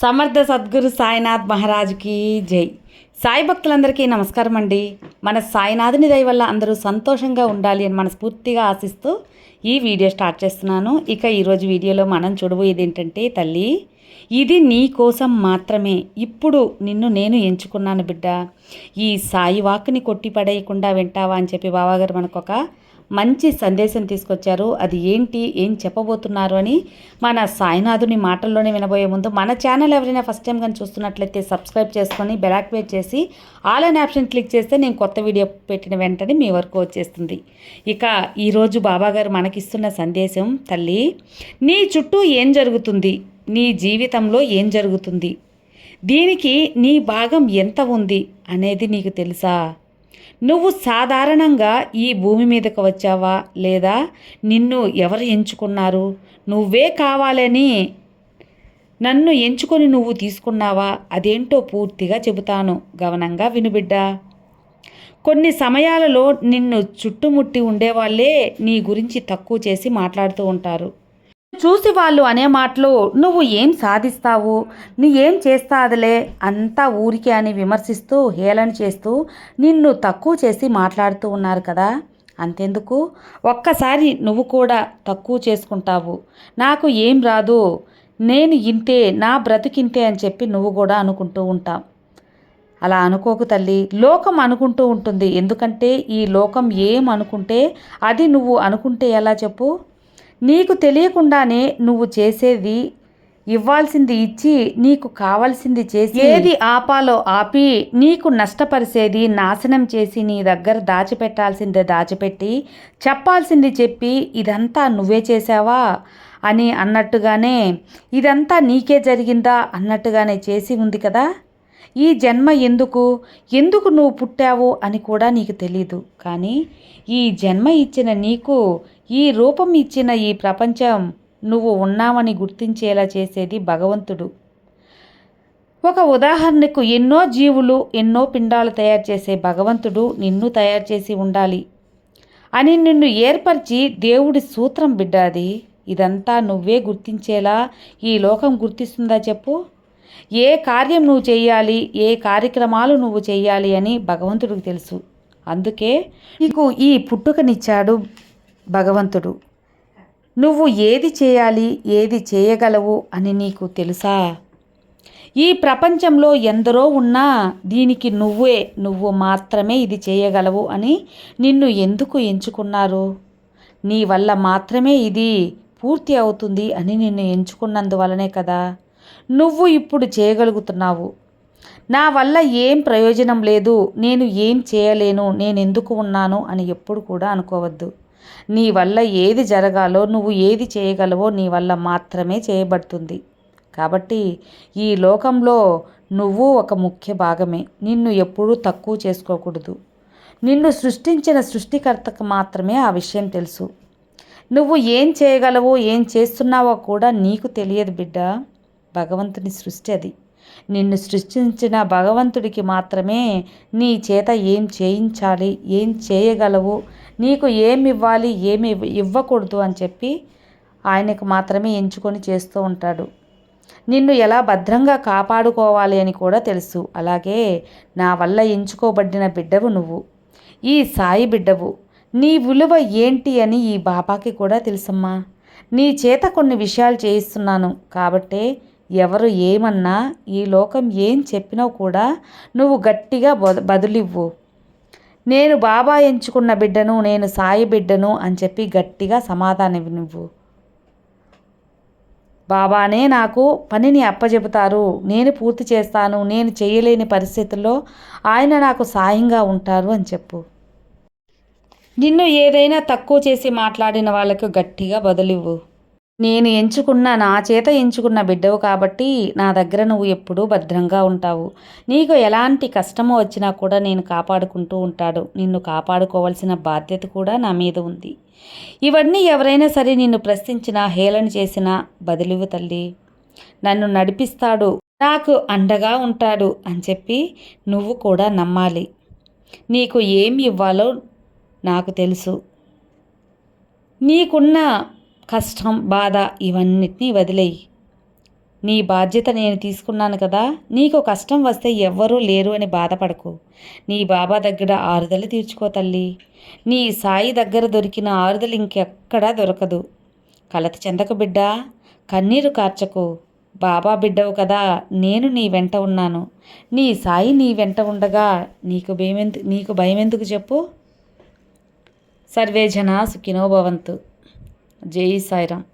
సమర్థ సద్గురు సాయినాథ్ మహారాజ్కి జై. సాయి భక్తులందరికీ నమస్కారం అండి. మన సాయినాథుని దయ వల్ల అందరూ సంతోషంగా ఉండాలి అని మనస్ఫూర్తిగా ఆశిస్తూ ఈ వీడియో స్టార్ట్ చేస్తున్నాను. ఇక ఈరోజు వీడియోలో మనం చూడబోయేది ఏంటంటే తల్లి ఇది నీ కోసం మాత్రమే. ఇప్పుడు నిన్ను నేను ఎంచుకున్నాను బిడ్డ. ఈ సాయి వాక్ని కొట్టి పడేయకుండా వింటావా అని చెప్పి బావాగారు మనకు ఒక మంచి సందేశం తీసుకొచ్చారు. అది ఏంటి? ఏం చెప్పబోతున్నారు అని మన సాయినాథుని మాటల్లోనే వినబోయే ముందు మన ఛానల్ ఎవరైనా ఫస్ట్ టైం కానీ చూస్తున్నట్లయితే సబ్స్క్రైబ్ చేసుకొని బెలాక్వేట్ చేసి ఆల్ అన్ ఆప్షన్ క్లిక్ చేస్తే నేను కొత్త వీడియో పెట్టిన వెంటనే మీ వరకు వచ్చేస్తుంది. ఇక ఈరోజు బాబాగారు మనకిస్తున్న సందేశం తల్లి నీ చుట్టూ ఏం జరుగుతుంది? నీ జీవితంలో ఏం జరుగుతుంది? దీనికి నీ భాగం ఎంత ఉంది? అనేది నీకు తెలుసా? నువ్వు సాధారణంగా ఈ భూమి మీదకు వచ్చావా? లేదా నిన్ను ఎవరు ఎంచుకున్నారు? నువ్వే కావాలని నన్ను ఎంచుకొని నువ్వు తీసుకున్నావా? అదేంటో పూర్తిగా చెబుతాను. గమనంగా వినుబిడ్డా కొన్ని సమయాలలో నిన్ను చుట్టుముట్టి ఉండేవాళ్ళే నీ గురించి తక్కువ చేసి మాట్లాడుతూ ఉంటారు. చూసి వాళ్ళు అనే మాటలు నువ్వు ఏం సాధిస్తావు? నీ ఏం చేస్తాదిలే? అంతా ఊరికే అని విమర్శిస్తూ హేళన చేస్తూ నిన్ను తక్కువ చేసి మాట్లాడుతూ ఉన్నారు కదా? అంతెందుకు? ఒక్కసారి నువ్వు కూడా తక్కువ చేసుకుంటావు. నాకు ఏం రాదు. నేను ఇంతే నా బ్రతికింతే అని చెప్పి నువ్వు కూడా అనుకుంటూ ఉంటావు. అలా అనుకోకు తల్లి. లోకం అనుకుంటూ ఉంటుంది. ఎందుకంటే ఈ లోకం ఏం అనుకుంటే అది నువ్వు అనుకుంటే ఎలా చెప్పు? నీకు తెలియకుండానే నువ్వు చేసేది ఇవ్వాల్సింది ఇచ్చి నీకు కావాల్సింది చేసి ఏది ఆపాలో ఆపి నీకు నష్టపరిచేది నాశనం చేసి నీ దగ్గర దాచిపెట్టాల్సిందే దాచిపెట్టి చెప్పాల్సింది చెప్పి ఇదంతా నువ్వే చేసావా అని అన్నట్టుగానే ఇదంతా నీకే జరిగిందా అన్నట్టుగానే చేసి ఉంది కదా? ఈ జన్మ ఎందుకు? ఎందుకు నువ్వు పుట్టావు అని కూడా నీకు తెలీదు. కానీ ఈ జన్మ ఇచ్చిన నీకు ఈ రూపం ఇచ్చిన ఈ ప్రపంచం నువ్వు ఉన్నావని గుర్తించేలా చేసేది భగవంతుడు. ఒక ఉదాహరణకు ఎన్నో జీవులు ఎన్నో పిండాలు తయారు చేసే భగవంతుడు నిన్ను తయారు చేసి ఉండాలి. అని నిన్ను ఏర్పరిచి దేవుడి సూత్రం బిడ్డ అది ఇదంతా నువ్వే గుర్తించేలా ఈ లోకం గుర్తిస్తుందా చెప్పు? ఏ కార్యం నువ్వు చేయాలి ఏ కార్యక్రమాలు నువ్వు చేయాలి అని భగవంతుడికి తెలుసు. అందుకే నీకు ఈ పుట్టుకనిచ్చాడు భగవంతుడు. నువ్వు ఏది చేయాలి ఏది చేయగలవు అని నీకు తెలుసా? ఈ ప్రపంచంలో ఎందరో ఉన్నా దీనికి నువ్వే నువ్వు మాత్రమే ఇది చేయగలవు అని నిన్ను ఎందుకు ఎంచుకున్నారు? నీ వల్ల మాత్రమే ఇది పూర్తి అవుతుంది అని నిన్ను ఎంచుకున్నందువలనే కదా. నువ్వు ఇప్పుడు చేయగలుగుతున్నావు. నా వల్ల ఏం ప్రయోజనం లేదు నేను ఏం చేయలేను నేను ఎందుకు ఉన్నాను అని ఎప్పుడు కూడా అనుకోవద్దు. నీ వల్ల ఏది జరగాలో నువ్వు ఏది చేయగలవో నీ వల్ల మాత్రమే చేయబడుతుంది. కాబట్టి ఈ లోకంలో నువ్వు ఒక ముఖ్య భాగమే. నిన్ను ఎప్పుడూ తక్కువ చేసుకోకూడదు. నిన్ను సృష్టించిన సృష్టికర్తకు మాత్రమే ఆ విషయం తెలుసు. నువ్వు ఏం చేయగలవో ఏం చేస్తున్నావో కూడా నీకు తెలియదు బిడ్డ. భగవంతుని సృష్టి అది. నిన్ను సృష్టించిన భగవంతుడికి మాత్రమే నీ చేత ఏం చేయించాలి ఏం చేయగలవు నీకు ఏమి ఇవ్వాలి ఏమి ఇవ్వకూడదు అని చెప్పి ఆయనకు మాత్రమే ఎంచుకొని చేస్తూ ఉంటాడు. నిన్ను ఎలా భద్రంగా కాపాడుకోవాలి అని కూడా తెలుసు. అలాగే నా వల్ల ఎంచుకోబడిన బిడ్డవు నువ్వు. ఈ సాయి బిడ్డవు. నీ విలువ ఏంటి అని ఈ బాబాకి కూడా తెలుసమ్మా. నీ చేత కొన్ని విషయాలు చేయిస్తున్నాను. కాబట్టే ఎవరు ఏమన్నా ఈ లోకం ఏం చెప్పినా కూడా నువ్వు గట్టిగా బదులివ్వు. నేను బాబా ఎంచుకున్న బిడ్డను నేను సాయి బిడ్డను అని చెప్పి గట్టిగా సమాధానం నువ్వు బాబానే నాకు పనిని అప్పచెబుతారు నేను పూర్తి చేస్తాను. నేను చేయలేని పరిస్థితుల్లో ఆయన నాకు సాయంగా ఉంటారు అని చెప్పు. నిన్ను ఏదైనా తక్కువ చేసి మాట్లాడిన వాళ్ళకు గట్టిగా బదులివ్వు. నేను ఎంచుకున్న నా చేత ఎంచుకున్న బిడ్డవు కాబట్టి నా దగ్గర నువ్వు ఎప్పుడూ భద్రంగా ఉంటావు. నీకు ఎలాంటి కష్టము వచ్చినా కూడా నేను కాపాడుకుంటూ ఉంటాడు. నిన్ను కాపాడుకోవాల్సిన బాధ్యత కూడా నా మీద ఉంది. ఇవన్నీ ఎవరైనా సరే నిన్ను ప్రశ్నించినా హేళన చేసినా బదిలివు తల్లి. నన్ను నడిపిస్తాడు నాకు అండగా ఉంటాడు అని చెప్పి నువ్వు కూడా నమ్మాలి. నీకు ఏమి ఇవ్వాలో నాకు తెలుసు. నీకున్న కష్టం బాధ ఇవన్నిటినీ వదిలేయి. నీ బాధ్యత నేను తీసుకున్నాను కదా నీకు కష్టం వస్తే ఎవ్వరూ లేరు అని బాధపడకు. నీ బాబా దగ్గర ఆరుదల తీర్చుకో తల్లి. నీ సాయి దగ్గర దొరికిన ఆరుదల ఇంకెక్కడా దొరకదు. కలత చెందకు బిడ్డ కన్నీరు కార్చకు. బాబా బిడ్డవు కదా నేను నీ వెంట ఉన్నాను. నీ సాయి నీ వెంట ఉండగా నీకు భయమెందు నీకు భయం ఎందుకు చెప్పు? సర్వే జన సుఖినో భవంతు. జై సాయిరామ్